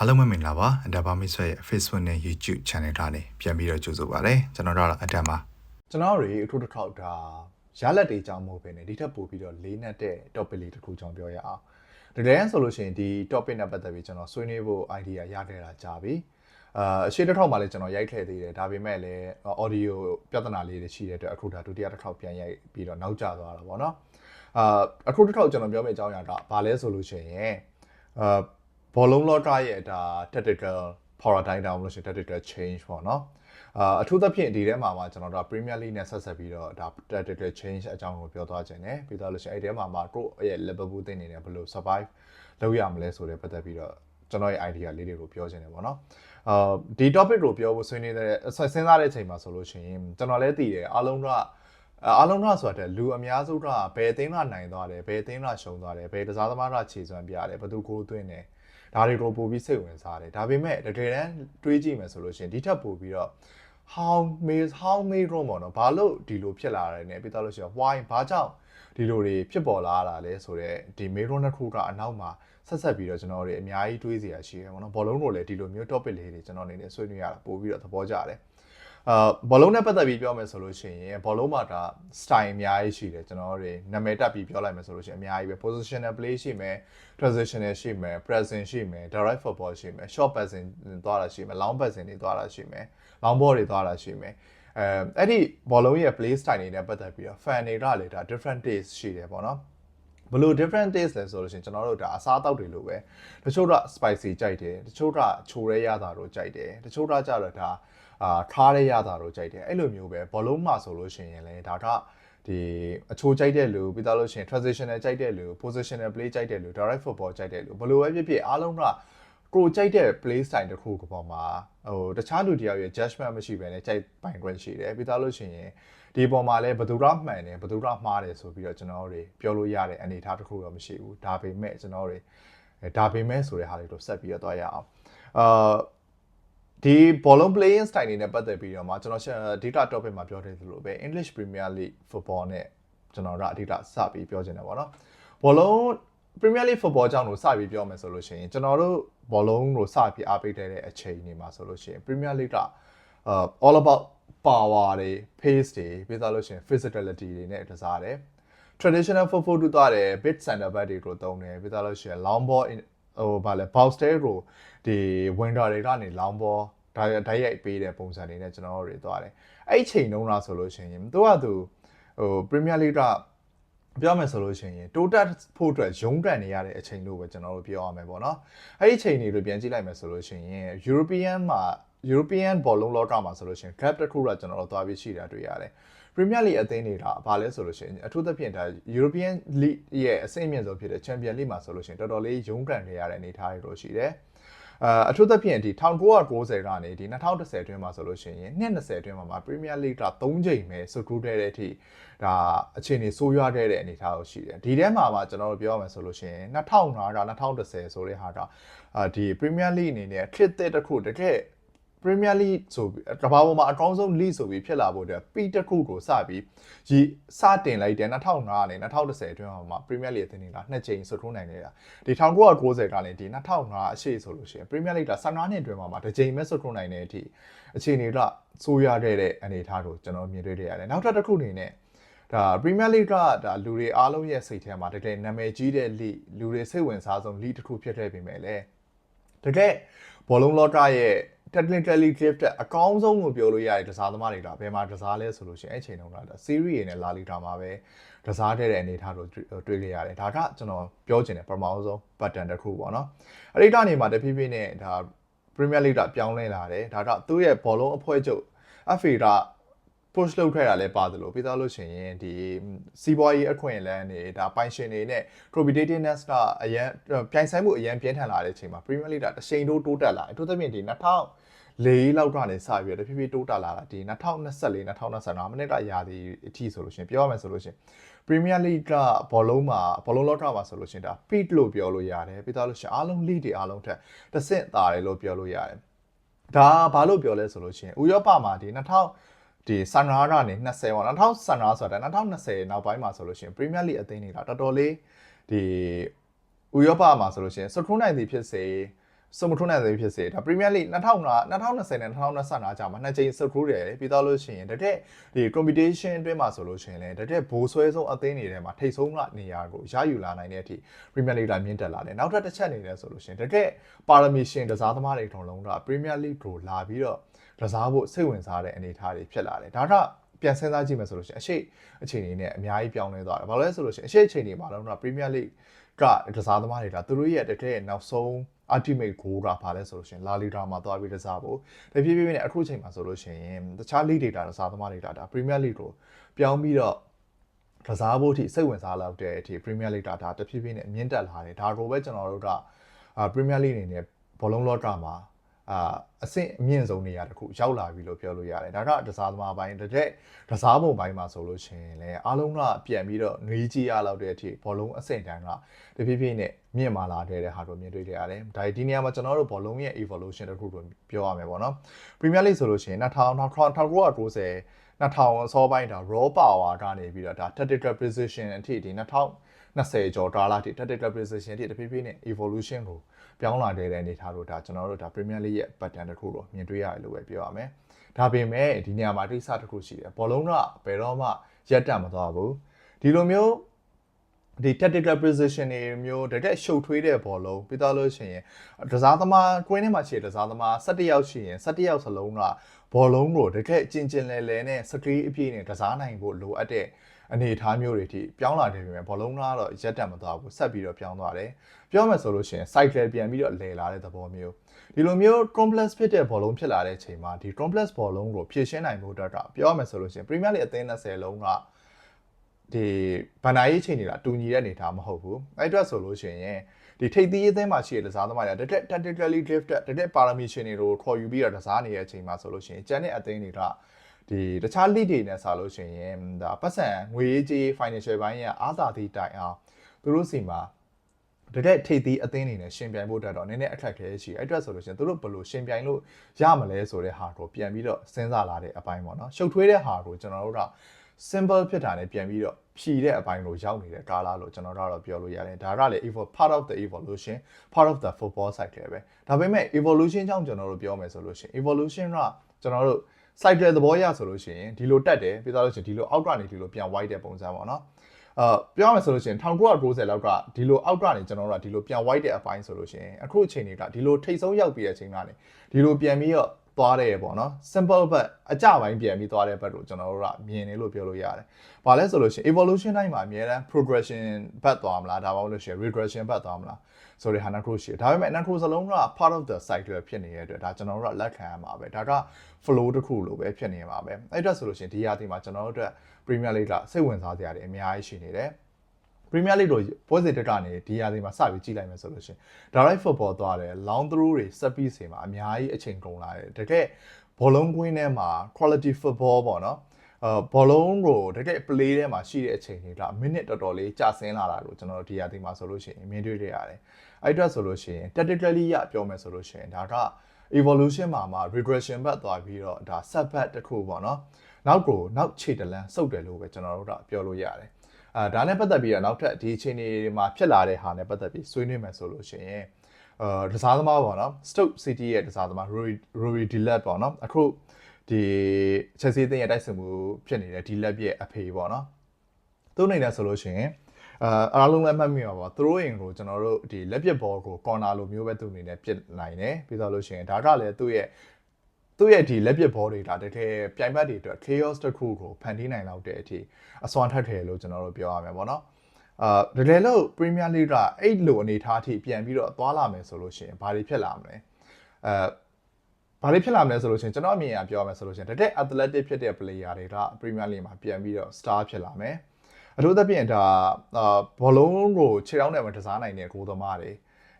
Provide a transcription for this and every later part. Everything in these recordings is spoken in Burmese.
အားလုံးပဲမင်္ဂလာပါအဒါဘာမစ်ဆွဲရဲ့ Facebook နဲ့ YouTube Channel ထားနေပြန်ပြီးတော့ကြိုဆိုပါရစေကျွန်တော်တို့ကတော့အဒါပါကျွန်တော်တို့အထူးတစ်ခေါက်ဒါရလက်တွေကြောင်းမဟုတ်ဘဲねဒီထက်ပိုပြီးတော့လေးနက်တဲ့ topic လေးတစ်ခုကြောင်းပြောရအောင်တကယ်ဆိုလို့ရှိရင်ဒီ topic နဲ့ပတ်သက်ပြီးကျွန်တော်ဆွေးနွေးဖို့ idea ရခဲ့တာကြာပြီအာအရှိတစ်ခေါက်မှလည်းကျွန်တော်ရိုက်ထည့်သေးတယ်ဒါပေမဲ့လည်း audio ပြဿနာလေးတွေရှိတဲ့အတွက်အခုဒါဒုတိယတစ်ခေါက်ပြန်ရိုက်ပြီးတော့နောက်ကျသွားတာပေါ့နော်အာအခုတစ်ခေါက်ကျွန်တော်ပြောမယ့်အကြောင်းအရာကဘာလဲဆိုလို့ရှိရင်အာ ဘောလုံးလောကရဲ့ဒါ tactical paradigm တောင်လို့ရှိရင် tactical change ပေါ့နော်အာအထူးသဖြင့်ဒီထဲမှာမှာကျွန်တော်တို့ Premier League နဲ့ဆက်ဆက်ပြီးတော့ဒါ tactical change အကြောင်းကိုပြောသွားခြင်းတယ်ပြီးတော့လို့ရှိရင်အဲ့ဒီထဲမှာမှာကိုယ့်ရဲ့ Liverpool တင်းနေတယ်ဘယ်လို survive လုပ်ရမလဲဆိုတဲ့ပတ်သက်ပြီးတော့ကျွန်တော်ရဲ့ idea လေးတွေကိုပြောခြင်းတယ်ပေါ့နော်အာဒီ topic ကိုပြောဖို့ဆွေးနွေးတဲ့စဉ်းစားတဲ့အချိန်မှာဆိုလို့ရှိရင်ကျွန်တော်လည်းသိတယ်အားလုံးကအားလုံးကဆိုတဲ့လူအများစုကဘယ်အသင်းကနိုင်သွားတယ်ဘယ်အသင်းကရှုံးသွားတယ်ဘယ်တစားသမားကခြေစွမ်းပြတယ်ဘယ်သူကိုသွင်းတယ် ဒါတွေကိုပို့ပြီးစိတ်ဝင်စားတယ်ဒါပေမဲ့တကယ်တမ်းတွေးကြည့်မယ်ဆိုလို့ရှိရင်ဒီထက်ပိုပြီးတော့ how made how made wrong ပေါ့နော်ဘာလို့ဒီလိုဖြစ်လာတယ် ਨੇ ပြီးတော့လို့ရှိရင် why ဘာကြောင့်ဒီလိုတွေဖြစ်ပေါ်လာတာလဲဆိုတော့ဒီ made wrong တစ်ခုကအနောက်မှာဆက်ဆက်ပြီးတော့ကျွန်တော်တို့အများကြီးတွေးစီရရှိတယ်ပေါ့နော်ဘောလုံးကိုလည်းဒီလိုမျိုး topic လေးတွေကျွန်တော်အနေနဲ့ဆွေးနွေးရတာပို့ပြီးတော့သဘောကျတယ် အာဘောလုံးနဲ့ပတ်သက်ပြီးပြောမယ်ဆိုလို့ရှိရင်ဘောလုံးမှာဒါ style အများကြီးရှိတယ်ကျွန်တော်တို့နာမည်တက်ပြီးပြောလိုက်မယ်ဆိုလို့ရှိရင်အများကြီးပဲ positional play ရှိမယ် transitional ရှိမယ် present ရှိမယ် direct football ရှိမယ် short passing သွားတာရှိမယ် long passing တွေသွားတာရှိမယ် long ball တွေသွားတာရှိမယ်အဲအဲ့ဒီဘောလုံးရဲ့ play style တွေနဲ့ပတ်သက်ပြီးတော့ fan တွေကလည်းဒါ different taste ရှိတယ်ပေါ့နော်ဘလို့ different taste လဲဆိုလို့ရှိရင်ကျွန်တော်တို့ဒါအစားအသောက်တွေလိုပဲတချို့က spicy ကြိုက်တယ်တချို့ကချိုရဲရတာတို့ကြိုက်တယ်တချို့ကကြတော့ဒါ အာထားရဲရတာတို့ကြိုက်တယ်အဲ့လိုမျိုးပဲဘောလုံးမှာဆိုလို့ရှိရင်လည်းဒါကဒီအချိုးကြိုက်တဲ့လူပြီးသားလို့ရှိရင် transitional ကြိုက်တဲ့လူ positional play ကြိုက်တဲ့လူ direct football ကြိုက်တဲ့လူဘလို့ပဲဖြစ်ဖြစ်အားလုံးကကိုကြိုက်တဲ့ play style တစ်ခုကပေါ်မှာဟိုတခြားလူတယောက်ရဲ့ judgment မရှိဘဲနဲ့ကြိုက်ပိုင်ခွင့်ရှိတယ်ပြီးသားလို့ရှိရင်ဒီပေါ်မှာလည်းဘယ်သူကမှန်တယ်ဘယ်သူကမှားတယ်ဆိုပြီးတော့ကျွန်တော်တို့ပြောလို့ရတဲ့အနေအထားတစ်ခုတော့မရှိဘူးဒါပေမဲ့ကျွန်တော်တို့ဒါပေမဲ့ဆိုတဲ့ဟာလေးတို့ဆက်ပြီးတော့တွားရအောင်အာ ဒီ ballon playing style တွေနဲ့ပတ်သက်ပြီးတော့မှကျွန်တော်အဓိက topic မှာပြောတဲ့သလိုပဲ English Premier League football နဲ့ကျွန်တော်တို့အဓိကစပြီးပြောချင်တယ်ပေါ့နော် ballon Premier League football ကြောင့်လို့စပြီးပြောမယ်ဆိုလို့ရှိရင်ကျွန်တော်တို့ ballon ကိုစပြီးအားပေးတဲ့အချိန်တွေမှာဆိုလို့ရှိရင် Premier League က uh, all about power တွေ pace တွေပြီးသားလို့ရှိရင် physicality တွေနဲ့တစားတယ် traditional football တူသွားတယ် bit center back တွေကိုသုံးတယ်ပြီးသားလို့ရှိရင် long ball ဟိုဗာလဲ box tail ကိုဒီ winter တွေကနေ long ball ဒါဓာတ်ရိုက်ပေးတဲ့ပုံစံတွေနဲ့ကျွန်တော်တို့တွေသွားတယ်အဲ့ဒီချိန်တုန်းကဆိုလို့ရှိရင်သူကသူဟို Premier League ကပြောမယ်ဆိုလို့ရှိရင်တိုးတက်ဖို့အတွက်ရုန်းကန်နေရတဲ့အချိန်လို့ပဲကျွန်တော်တို့ပြောရမယ်ပေါ့နော်အဲ့ဒီအချိန်တွေပြန်ကြည့်လိုက်မယ်ဆိုလို့ရှိရင် European မှာ European ဘောလုံးလောကမှာဆိုလို့ရှိရင် club တစ်ခုကကျွန်တော်တို့သွားပြီးရှိတာတွေ့ရတယ် Premier League အသင်းတွေကဘာလဲဆိုလို့ရှိရင်အထူးသဖြင့်ဒါ European League ရဲ့အဆင့်အမြင့်ဆုံးဖြစ်တဲ့ Champion League မှာဆိုလို့ရှိရင်တော်တော်လေးရုန်းကန်နေရတဲ့အနေအထားတွေတော့ရှိတယ်အာအထူးသဖြင့်ဒီ1990ကနေဒီ2010အတွင်းမှာဆိုလို့ရှိရင်နှစ်20အတွင်းမှာမှာ Premier League က3ချိန်ပဲစကူးတဲ့တဲ့အထိဒါအခြေအနေဆိုးရွားတဲ့အနေအထားကိုရှိတယ်ဒီထဲမှာမှာကျွန်တော်တို့ပြောရမယ်ဆိုလို့ရှိရင်2005က2010ဆိုတဲ့ဟာကအာဒီ Premier League အနေနဲ့ခစ်တဲ့တစ်ခုတကယ် Premier League ဆိုပြီးကမ္ဘာပေါ်မှာအကောင်းဆုံး league ဆိုပြီးဖြစ်လာဖို့အတွက်ပြီးတစ်ခုကိုစပြီးရီစတင်လိုက်တယ်2005ကနေ2010အတွင်းမှာ Premier League အသင်းတွေကနှစ်ချိန်ဆွထိုးနိုင်နေတာဒီ1990ကနေဒီ2005အရှိဆိုလို့ရှိရင် Premier League က15နှစ်အတွင်းမှာတစ်ချိန်ပဲဆွထိုးနိုင်တဲ့အထိအခြေအနေကစိုးရခဲ့တဲ့အနေအထားကိုကျွန်တော်မြင်တွေ့ရတယ်နောက်ထပ်တစ်ခုအနေနဲ့ဒါ Premier League ကဒါလူတွေအားလုံးရဲ့စိတ်ထဲမှာတကယ်နာမည်ကြီးတဲ့ league လူတွေစိတ်ဝင်စားဆုံး league တစ်ခုဖြစ်ခဲ့ပေမဲ့လည်းတကယ်ဘောလုံးလောကရဲ့ technically gifted အကောင်းဆုံးကိုပြောလို့ရတဲ့ကစားသမားတွေကဘယ်မှာကစားလဲဆိုလို့ရှိရင်အဲ့ချိန်တုန်းကဒါ series ရနဲ့ La Liga မှာပဲကစားတဲ့အနေအထားကိုတွေ့ခဲ့ရတယ်ဒါကကျွန်တော်ပြောချင်တဲ့ပထမဆုံး button တစ်ခုပေါ့နော်အဲ့ဒီကနေမှာတဖြည်းဖြည်းနဲ့ဒါ Premier League ကပြောင်းလဲလာတယ်ဒါကသူ့ရဲ့ဘောလုံးအဖွဲ့ချုပ် FA က push လုပ်ခဲ့တာလည်းပါတယ်လို့ပြီးသားလို့ရှိရင်ဒီစီးပွားရေးအခွင့်အလမ်းတွေဒါပိုင်ရှင်တွေနဲ့ competitiveness ကအရန်ပြိုင်ဆိုင်မှုအရန်ပြင်းထန်လာတဲ့အချိန်မှာ Premier League ကတစ်ချိန်တိုးတိုးတက်လာတယ်အထူးသဖြင့်ဒီ2000လေးလောက်ကနေစပြီးတော့တဖြည်းဖြည်းတိုးတက်လာတာဒီ2024 2025မိနစ်ကရာသီအထိဆိုလို့ရှိရင်ပြောရမယ်ဆိုလို့ရှိရင် Premier League ကဘောလုံးမှာဘောလုံးလောကမှာဆိုလို့ရှိရင်ဒါ peak လို့ပြောလို့ရတယ်ပြီးသားလို့ရှိရင်အားလုံး league တွေအားလုံးထက်တစ်ဆင့်သာတယ်လို့ပြောလို့ရတယ်ဒါဘာလို့ပြောလဲဆိုလို့ရှိရင်ဥရောပမှာဒီ2000 ဒီဆန်ရာကနေ20ပေါ့2015ဆိုတာ2020နောက်ပိုင်းမှာဆိုလို့ရှိရင် Premier League အသင်းတွေကတော်တော်လေးဒီဥရောပမှာဆိုလို့ရှိရင်စထရိုးနိုင်သည်ဖြစ်စေစမထွန်းနိုင်သေးဖြစ်စေဒါ Premier League 2020 2020နဲ့2025ကြာမှာနှစ်ကြိမ်ဆုတ်ထိုးတယ်ပြီးတော့လို့ရှိရင်တကယ်ဒီ competition အတွင်းမှာဆိုလို့ရှိရင်လည်းတကယ်ဘိုးဆွဲဆုံးအသင်းတွေထဲမှာထိတ်ဆုံးကနေရာကိုရယူလာနိုင်တဲ့အထိ Premier League ကမြင့်တက်လာတယ်နောက်ထပ်တစ်ချက်အနေနဲ့ဆိုလို့ရှိရင်တကယ်ပါရမီရှင်ကစားသမားတွေထုံလုံးက Premier League ကိုလာပြီးတော့ ကစားဖို့စိတ်ဝင်စားတဲ့အနေအထားတွေဖြစ်လာတယ်ဒါတော့ပြန်စဉ်းစားကြည့်မယ်ဆိုလို့ရှိရင်အရှိအခြေအနေနဲ့အများကြီးပြောင်းလဲသွားတယ်ဘာလို့လဲဆိုလို့ရှိရင်အရှိအခြေအနေမှာတော့ Premier League ကကစားသမားတွေကသူတို့ရဲ့တကယ်နောက်ဆုံး ultimate goal ကဘာလဲဆိုလို့ရှိရင် La Liga မှာသွားပြီးကစားဖို့ဒါဖြည်းဖြည်းနဲ့အခုချိန်မှာဆိုလို့ရှိရင်တခြား league data ကစားသမားတွေကဒါ Premier League ကိုပြောင်းပြီးတော့ကစားဖို့အထိစိတ်ဝင်စားလောက်တဲ့အထိ Premier League ကဒါတဖြည်းဖြည်းနဲ့မြင့်တက်လာတယ်ဒါကိုပဲကျွန်တော်တို့ကအာ Premier League အနေနဲ့ဘောလုံးလောကမှာ အာအဆင့်အမြင့်ဆုံးနေရာတခုရောက်လာပြီလို့ပြောလို့ရတယ်ဒါကတစားသမားပိုင်းတစ်ချက်တစားပုံပိုင်းမှာဆိုလို့ရှိရင်လည်းအားလုံးကပြန်ပြီးတော့ငွေကြီးရလောက်တဲ့အထိဘောလုံးအဆင့်တန်းကတဖြည်းဖြည်းနဲ့မြင့်မာလာတဲ့ဟာတို့မြင်တွေ့ကြရတယ်ဒါဒီနေရာမှာကျွန်တော်တို့ဘောလုံးရဲ့ evolution တခုကိုပြောရမယ်ပေါ့နော် Premier League ဆိုလို့ရှိရင်2000 1990 2000အစောပိုင်းဒါ raw power ကနေပြီးတော့ဒါ tactical precision အထိဒီ2020ကျော်ကာလအထိ tactical precision အထိတဖြည်းဖြည်းနဲ့ evolution ကို ပြောင်းလာတဲ့အနေအထားတို့ဒါကျွန်တော်တို့ဒါ Premier League ရဲ့ pattern တစ်ခုတော့မြင်တွေ့ရတယ်လို့ပဲပြောရမယ်။ဒါပေမဲ့ဒီနေရာမှာတိကျတစ်ခုရှိတယ်။ဘောလုံးကဘယ်တော့မှရက်တန့်မသွားဘူး။ဒီလိုမျိုးဒီ tactical precision တွေမျိုးတကယ်ရှုပ်ထွေးတဲ့ဘောလုံးပြီးတော့လို့ရှိရင်ကစားသမား queen ထဲမှာရှိတဲ့ကစားသမား17ယောက်ရှိရင်17ယောက်စလုံးကဘောလုံးကိုတကယ်ကျင်ကျင်လဲလဲနဲ့စကရီးအပြည့်နဲ့ကစားနိုင်ဖို့လိုအပ်တဲ့ အနေအထားမျိုးတွေထိပြောင်းလာတယ်ပြင်မဲ့ဘောလုံးကတော့ရက်တက်မသွားဘူးဆက်ပြီးတော့ပြောင်းသွားတယ်ပြောမယ်ဆိုလို့ရှိရင် cycle ပြန်ပြီးတော့လဲလာတဲ့သဘောမျိုးဒီလိုမျိုး complex ဖြစ်တဲ့ဘောလုံးဖြစ်လာတဲ့အချိန်မှာဒီ complex ဘောလုံးကိုဖြည့်ရှင်းနိုင်ဖို့အတွက်ကပြောမယ်ဆိုလို့ရှိရင် Premier League အသင်း20လုံးကဒီဗန်နာရေးချိန်တွေကတူညီတဲ့အနေအထားမဟုတ်ဘူးအဲ့အတွက်ဆိုလို့ရှိရင်ဒီထိပ်သီးအသင်းမှာရှိတဲ့ကစားသမားတွေကတကယ် tactically gifted တကယ် permission တွေကိုခေါ်ယူပြီးတော့ကစားနေတဲ့အချိန်မှာဆိုလို့ရှိရင်ကျန်တဲ့အသင်းတွေက ဒီတခြား league တွေနဲ့ဆိုလို့ရှိရင်ဒါပတ်စံငွေရေးကြေး financial ဘိုင်းရဲ့အားသာသည့်တိုင်အောင်သူတို့စီမှာတကယ်ထိပ်သီးအသင်းတွေနဲ့ရှင်ပြိုင်ဖို့အတွက်တော့နည်းနည်းအခက်အခဲရှိအဲ့အတွက်ဆိုလို့ရှိရင်သူတို့ဘယ်လိုရှင်ပြိုင်လို့ရမလဲဆိုတဲ့ဟာကိုပြန်ပြီးတော့စဉ်းစားလာတဲ့အပိုင်းပေါ့နော်ရှုပ်ထွေးတဲ့ဟာကိုကျွန်တော်တို့က simple ဖြစ်တာနဲ့ပြန်ပြီးတော့ဖြည်တဲ့အပိုင်းကိုရောက်နေတဲ့ကာလာလို့ကျွန်တော်တို့ကတော့ပြောလို့ရတယ်ဒါကလည်း evol part of the evolution part of the football cycle ပဲဒါပေမဲ့ evolution ကြောင့်ကျွန်တော်တို့ပြောမယ်ဆိုလို့ရှိရင် evolution ကကျွန်တော်တို့ cycle သဘောရဆိုလို့ရှိရင်ဒီလိုတက်တယ်ပြီးတော့လို့ရှိရင်ဒီလိုအောက်ကနေဒီလိုပြန် white တဲ့ပုံစံပေါ့နော်အာပြောရမယ်ဆိုလို့ရှိရင်1990လောက်ကဒီလိုအောက်ကနေကျွန်တော်တို့ကဒီလိုပြန် white တဲ့အပိုင်းဆိုလို့ရှိရင်အခုအချိန်တွေကဒီလိုထိတ်ဆုံးရောက်ပြီးတဲ့အချိန်ကနေဒီလိုပြန်ပြီးတော့ သွားတယ်ပေါ့နော် simple but အကြပိုင်းပြန်ပြီးသွားတဲ့ဘက်ကိုကျွန်တော်တို့ကမြင်နေလို့ပြောလို့ရတယ်။ဘာလဲဆိုလို့ရှိရင် evolution တိုင်းမှာအများတန်း progression ဘက်သွားမလားဒါမှမဟုတ်လို့ရှိရင် regression ဘက်သွားမလားဆိုတဲ့ဟာနှစ်ခုရှိတယ်။ဒါပေမဲ့နှစ်ခုစလုံးက part of the cycle ဖြစ်နေတဲ့အတွက်ဒါကျွန်တော်တို့ကလက်ခံရမှာပဲ။ဒါက flow တစ်ခုလိုပဲဖြစ်နေမှာပဲ။အဲ့အတွက်ဆိုလို့ရှိရင်ဒီရာသီမှာကျွန်တော်တို့အတွက် Premier League ကစိတ်ဝင်စားစရာတွေအများကြီးရှိနေတယ်။ Premier League တို့ပွဲစဉ်တက်ကနေဒီရာသီမှာစပြီးကြည့်လိုက်မယ်ဆိုလို့ရှိရင် direct football သွားတယ် long throw တွေစက်ပြီးစီမှာအများကြီးအချိန်ကုန်လာတယ်တကယ်ဘောလုံးကွင်းထဲမှာ quality football ပေါ့နော်အာဘောလုံးကိုတကယ် play ထဲမှာရှိတဲ့အချိန်တွေကမိနစ်တော်တော်လေးကြာဆင်းလာတာလို့ကျွန်တော်တို့ဒီရာသီမှာဆိုလို့ရှိရင်မြင်တွေ့ရရတယ်အဲ့အတွက်ဆိုလို့ရှိရင် tactically ရပြောမယ်ဆိုလို့ရှိရင်ဒါက evolution မှာမှာ regression ဘက်သွားပြီးတော့ဒါ set back တစ်ခုပေါ့နော်နောက်ကိုနောက်ခြေတလန်းစုပ်တယ်လို့ပဲကျွန်တော်တို့ကပြောလို့ရတယ် အာဒါနဲ့ပတ်သက်ပြီးတော့နောက်ထပ်ဒီအချိန်တွေမှာဖြစ်လာတဲ့ဟာနဲ့ပတ်သက်ပြီးဆွေးနွေးမယ်ဆိုလို့ရှိရင်အာဒစားသမားပေါ့နော် Stoke City ရဲ့ဒစားသမား Rory Rory Dillard ပေါ့နော်အခုဒီ Chelsea အသင်းရဲ့တိုက်စစ်မှုဖြစ်နေတဲ့ Dillard ရဲ့အဖေပေါ့နော်သူ့အနေနဲ့ဆိုလို့ရှိရင်အာအားလုံးလည်းမှတ်မိပါပါသူတို့အိမ်ကိုကျွန်တော်တို့ဒီလက်ပစ်ဘောကို corner လိုမျိုးပဲသူ့အနေနဲ့ပြစ်နိုင်တယ်ပြီးတော့လို့ရှိရင်ဒါကလည်းသူ့ရဲ့ သူ့ရဲ့ဒီလက်ပစ်ဘောတွေဒါတကယ်ပြိုင်ဘက်တွေအတွက် chaos တစ်ခုကိုဖန်တီးနိုင်လောက်တဲ့အထိအစွမ်းထက်တယ်လို့ကျွန်တော်တို့ပြောရမယ်ပေါ့နော်အာတကယ်လို့ Premier League ကအဲ့လိုအနေထားအထိပြန်ပြီးတော့သွားလာမယ်ဆိုလို့ရှိရင်ဘာတွေဖြစ်လာမလဲအဲဘာတွေဖြစ်လာမလဲဆိုလို့ရှိရင်ကျွန်တော်အမြင်အရပြောရမယ်ဆိုလို့ရှိရင်တကယ် athletic ဖြစ်တဲ့ player တွေက Premier League မှာပြန်ပြီးတော့ star ဖြစ်လာမယ်အထူးသဖြင့်ဒါအာဘောလုံးကိုခြေထောက်နဲ့မတစားနိုင်တဲ့ကိုသမားတွေ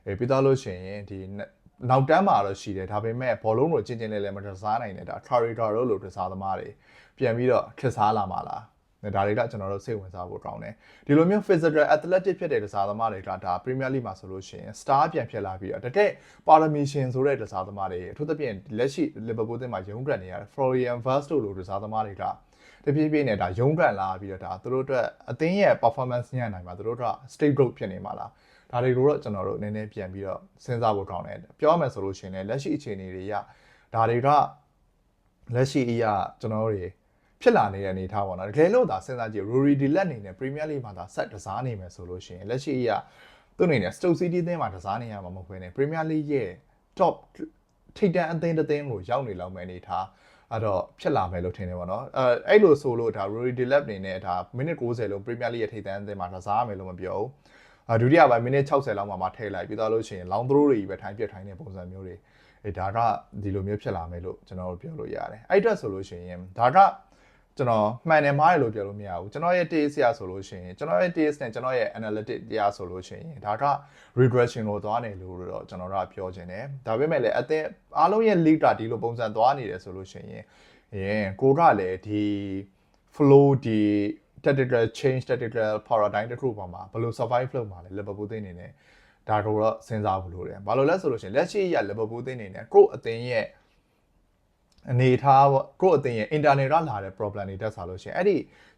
အဲပြီးတော့လို့ရှိရင်ဒီ နောက်တန်းမှာတော့ရှိတယ်ဒါပေမဲ့ဘောလုံးကိုကျင်းကျင်းလဲလဲမတစားနိုင်တဲ့ဒါ Traoré တို့လိုတစားသမားတွေပြန်ပြီးတော့ခက်စားလာမှာလားဒါတွေကကျွန်တော်တို့စိတ်ဝင်စားဖို့ကောင်းတယ်ဒီလိုမျိုး physical athletic ဖြစ်တဲ့တစားသမားတွေကဒါ Premier League မှာဆိုလို့ရှိရင် star ပြန်ဖြစ်လာပြီးတော့တကယ် Parmission ဆိုတဲ့တစားသမားတွေအထူးသဖြင့်လက်ရှိ Liverpool တင်မှာရုံးကန်နေရတဲ့ Florian Wirtz တို့လိုတစားသမားတွေကတပြေးပြေးနဲ့ဒါရုံးကန်လာပြီးတော့ဒါသူတို့အတွက်အသင်းရဲ့ performance ညံ့နိုင်မှာသူတို့က state growth ဖြစ်နေမှာလား ဒါတွေကိုတော့ကျွန်တော်တို့နည်းနည်းပြန်ပြီးတော့စဉ်းစားဖို့ကောင်းတယ်ပြောရမယ်ဆိုလို့ရှိရင်လည်းလက်ရှိအခြေအနေတွေရဒါတွေကလက်ရှိအရာကျွန်တော်တို့တွေဖြစ်လာနေတဲ့အနေအထားပေါ့နော်တကယ်လို့ဒါစဉ်းစားကြည့် Rory Dillard အနေနဲ့ Premier League မှာဒါဆက်တစားနေမယ်ဆိုလို့ရှိရင်လက်ရှိအရာသူ့အနေနဲ့ Stoke City အသင်းမှာတစားနေရမှာမဟုတ်ဘဲနဲ့ Premier League ရဲ့ top ထိပ်တန်းအသင်းတစ်သင်းကိုရောက်နေလောက်မယ်အနေအထားအဲ့တော့ဖြစ်လာမယ်လို့ထင်တယ်ပေါ့နော်အဲအဲ့လိုဆိုလို့ဒါ Rory Dillard အနေနဲ့ဒါမိနစ်90လုံး Premier League ရဲ့ထိပ်တန်းအသင်းမှာတစားရမယ်လို့မပြောဘူးအာ ဒုတိယပိုင်းမိနစ်60လောက်မှာမှထည့်လိုက်ပြီးတော့လို့ရှိရင် long throw တွေကြီးပဲထိုင်းပြထိုင်းတဲ့ပုံစံမျိုးတွေအဲဒါကဒီလိုမျိုးဖြစ်လာမယ်လို့ကျွန်တော်တို့ပြောလို့ရတယ်အဲ့အတွက်ဆိုလို့ရှိရင်ဒါကကျွန်တော်မှန်တယ်မှားတယ်လို့ပြောလို့မရဘူးကျွန်တော်ရဲ့ taste ရဆိုလို့ရှိရင်ကျွန်တော်ရဲ့ taste နဲ့ကျွန်တော်ရဲ့ analytic တရားဆိုလို့ရှိရင်ဒါက regression ကိုသွားနေလို့တော့ကျွန်တော်တို့ကပြောချင်တယ်ဒါပေမဲ့လည်းအသင်းအားလုံးရဲ့ league ကဒီလိုပုံစံသွားနေတယ်ဆိုလို့ရှိရင်ရင်ကိုကလည်းဒီ flow ဒီ tactical change tactical paradigm တစ်ခုပေါ်မှာဘယ်လို survive လုပ်မှာလဲ Liverpool သင်းအနေနဲ့ဒါတော့စဉ်းစားဖို့လိုတယ်ဘာလို့လဲဆိုလို့ရှိရင်လက်ရှိရ Liverpool သင်းအနေနဲ့ကိုယ့်အသင်းရဲ့အနေထားပေါ့ကိုယ့်အသင်းရဲ့ internet ကလာတဲ့ problem တွေတက်စားလို့ရှိရင်အဲ့ဒီ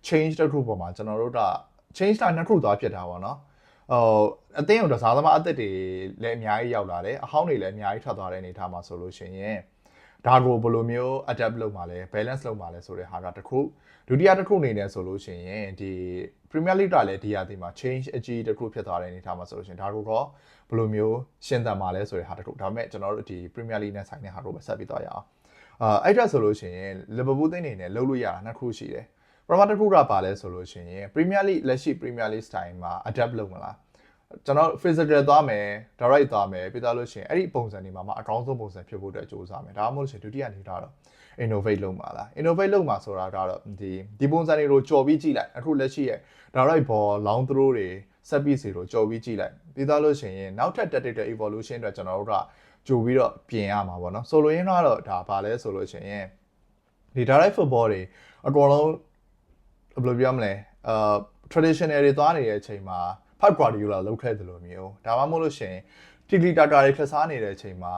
change တစ်ခုပေါ်မှာကျွန်တော်တို့က change တာနှစ်ခုသွားဖြစ်တာပေါ့နော်ဟိုအသင်းကိုတစားသမားအသစ်တွေလည်းအများကြီးရောက်လာတယ်အဟောင်းတွေလည်းအများကြီးထွက်သွားတဲ့အနေထားမှာဆိုလို့ရှိရင် ဒါကိုဘယ်လိုမျိုး adapt လုပ်မှာလဲ balance လုပ်မှာလဲဆိုတဲ့ဟာကတစ်ခုဒုတိယတစ်ခုအနေနဲ့ဆိုလို့ရှိရင်ဒီ Premier League ကလည်းဒီရာသီမှာ change အကြီးတစ်ခုဖြစ်သွားတဲ့အနေထားမှာဆိုလို့ရှိရင်ဒါကိုတော့ဘယ်လိုမျိုးရှင်းသတ်မှာလဲဆိုတဲ့ဟာတစ်ခုဒါပေမဲ့ကျွန်တော်တို့ဒီ Premier League နဲ့ဆိုင်တဲ့ဟာကိုပဲဆက်ပြီးသွားရအောင်အာအဲ့ဒါဆိုလို့ရှိရင် Liverpool သင်းအနေနဲ့လှုပ်လို့ရတာနှစ်ခုရှိတယ်ပထမတစ်ခုကပါလဲဆိုလို့ရှိရင် Premier League လက်ရှိ Premier League style မှာ adapt လုပ်မလား ကျွန်တော် physical သွားမယ် direct သွားမယ်ပြီးသားလို့ရှိရင်အဲ့ဒီပုံစံတွေမှာမှအကောင်းဆုံးပုံစံဖြစ်ဖို့အတွက်ကြိုးစားမယ်ဒါမှမဟုတ်လို့ရှိရင်ဒုတိယနေတာတော့ innovate လုပ်မှာလား innovate လုပ်မှာဆိုတာကတော့ဒီဒီပုံစံတွေကိုကြော်ပြီးကြည့်လိုက်အခုလက်ရှိရဲ့ direct ball long throw တွေ set piece တွေကိုကြော်ပြီးကြည့်လိုက်ပြီးသားလို့ရှိရင်နောက်ထပ် tactical evolution အတွက်ကျွန်တော်တို့ကကြိုပြီးတော့ပြင်ရမှာပေါ့နော်ဆိုလိုရင်းတော့ဒါပါလဲဆိုလို့ရှိရင်ဒီ direct football တွေအကုန်လုံးဘယ်လိုပြောမလဲအာ traditional တွေသွားနေတဲ့အချိန်မှာ ဖတ်ကွာဒီယိုလာလောက်ခဲ့တယ်လို့မျိုးဒါမှမဟုတ်လို့ရှိရင်တီကလီတာတာတွေခစားနေတဲ့အချိန်မှာ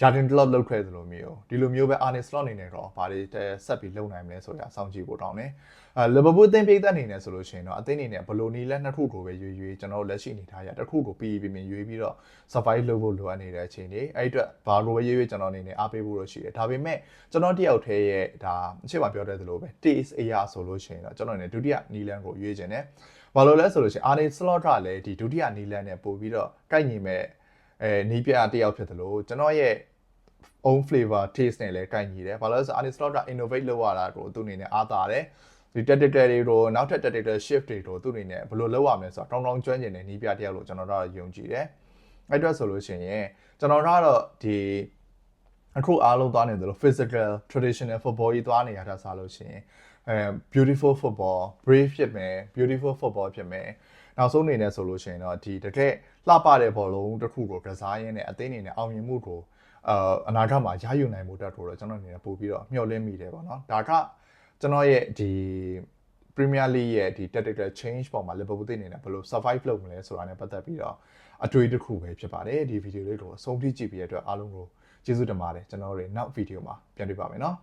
Jardin Club လောက်ခဲ့တယ်လို့မျိုးဒီလိုမျိုးပဲ Arne Slot အနေနဲ့တော့ဘာတွေဆက်ပြီးလုပ်နိုင်မလဲဆိုတာစောင့်ကြည့်ဖို့တောင်းတယ်အဲ Liverpool အသင်းပိတ်သက်အနေနဲ့ဆိုလို့ရှိရင်တော့အသင်းအနေနဲ့ဘယ်လိုနည်းလဲနှစ်ခုကိုပဲရွေးရွေးကျွန်တော်တို့လက်ရှိအနေထားရတစ်ခုကိုပြီးပြီးမြင်ရွေးပြီးတော့ survive လုပ်ဖို့လိုအပ်နေတဲ့အချိန်တွေအဲ့အတွက်ဘာကိုပဲရွေးရွေးကျွန်တော်အနေနဲ့အားပေးဖို့တော့ရှိတယ်ဒါပေမဲ့ကျွန်တော်တယောက်တည်းရဲ့ဒါအချက်မှပြောတဲ့သလိုပဲ taste အရာဆိုလို့ရှိရင်တော့ကျွန်တော်အနေနဲ့ဒုတိယနီလန်ကိုရွေးချင်တယ် ဘာလို့လဲဆိုလို့ရှိရင် Arne Slot ကလည်းဒီဒုတိယနီလန်နဲ့ပို့ပြီးတော့ကိုက်ညီမဲ့အဲနီးပြတယောက်ဖြစ်တယ်လို့ကျွန်တော်ရဲ့ own flavor taste နဲ့လည်းကိုက်ညီတယ်။ဘာလို့လဲဆိုတော့ Arne Slot က innovate လုပ်ရတာကိုသူ့အနေနဲ့အားသာတယ်။ဒီ tactical တွေကိုနောက်ထပ် tactical shift တွေကိုသူ့အနေနဲ့ဘယ်လိုလုပ်ရမလဲဆိုတော့တောင်းတောင်းကျွမ်းကျင်တဲ့နီးပြတယောက်လို့ကျွန်တော်တို့ယုံကြည်တယ်။အဲ့အတွက်ဆိုလို့ရှိရင်ကျွန်တော်တို့ကတော့ဒီအခုအားလုံးသွားနေတယ်လို့ physical traditional football ကြီးသွားနေရတာစားလို့ရှိရင် အဲ beautiful football brave ဖြစ်မယ် beautiful football ဖြစ်မယ်နောက်ဆုံးအနေနဲ့ဆိုလို့ရှိရင်တော့ဒီတကယ်လှပတဲ့ဘောလုံးတစ်ခုကိုကစားရင်းနဲ့အသိအနေနဲ့အောင်မြင်မှုကိုအာအနာဂတ်မှာရယူနိုင်မှုတက်ကိုတော့ကျွန်တော်အနေနဲ့ပို့ပြီးတော့မျှော်လင့်မိတယ်ပေါ့နော်ဒါကကျွန်တော်ရဲ့ဒီ Premier League ရဲ့ဒီ tactical change ပေါ်မှာ Liverpool အနေနဲ့ဘယ်လို survive လုပ်မလဲဆိုတာနဲ့ပတ်သက်ပြီးတော့အတွေ့အတစ်ခုပဲဖြစ်ပါတယ်ဒီဗီဒီယိုလေးကိုအဆုံးထိကြည့်ပြီးရတဲ့အတွက်အားလုံးကိုကျေးဇူးတင်ပါတယ်ကျွန်တော်တို့နောက်ဗီဒီယိုမှာပြန်တွေ့ပါမယ်နော်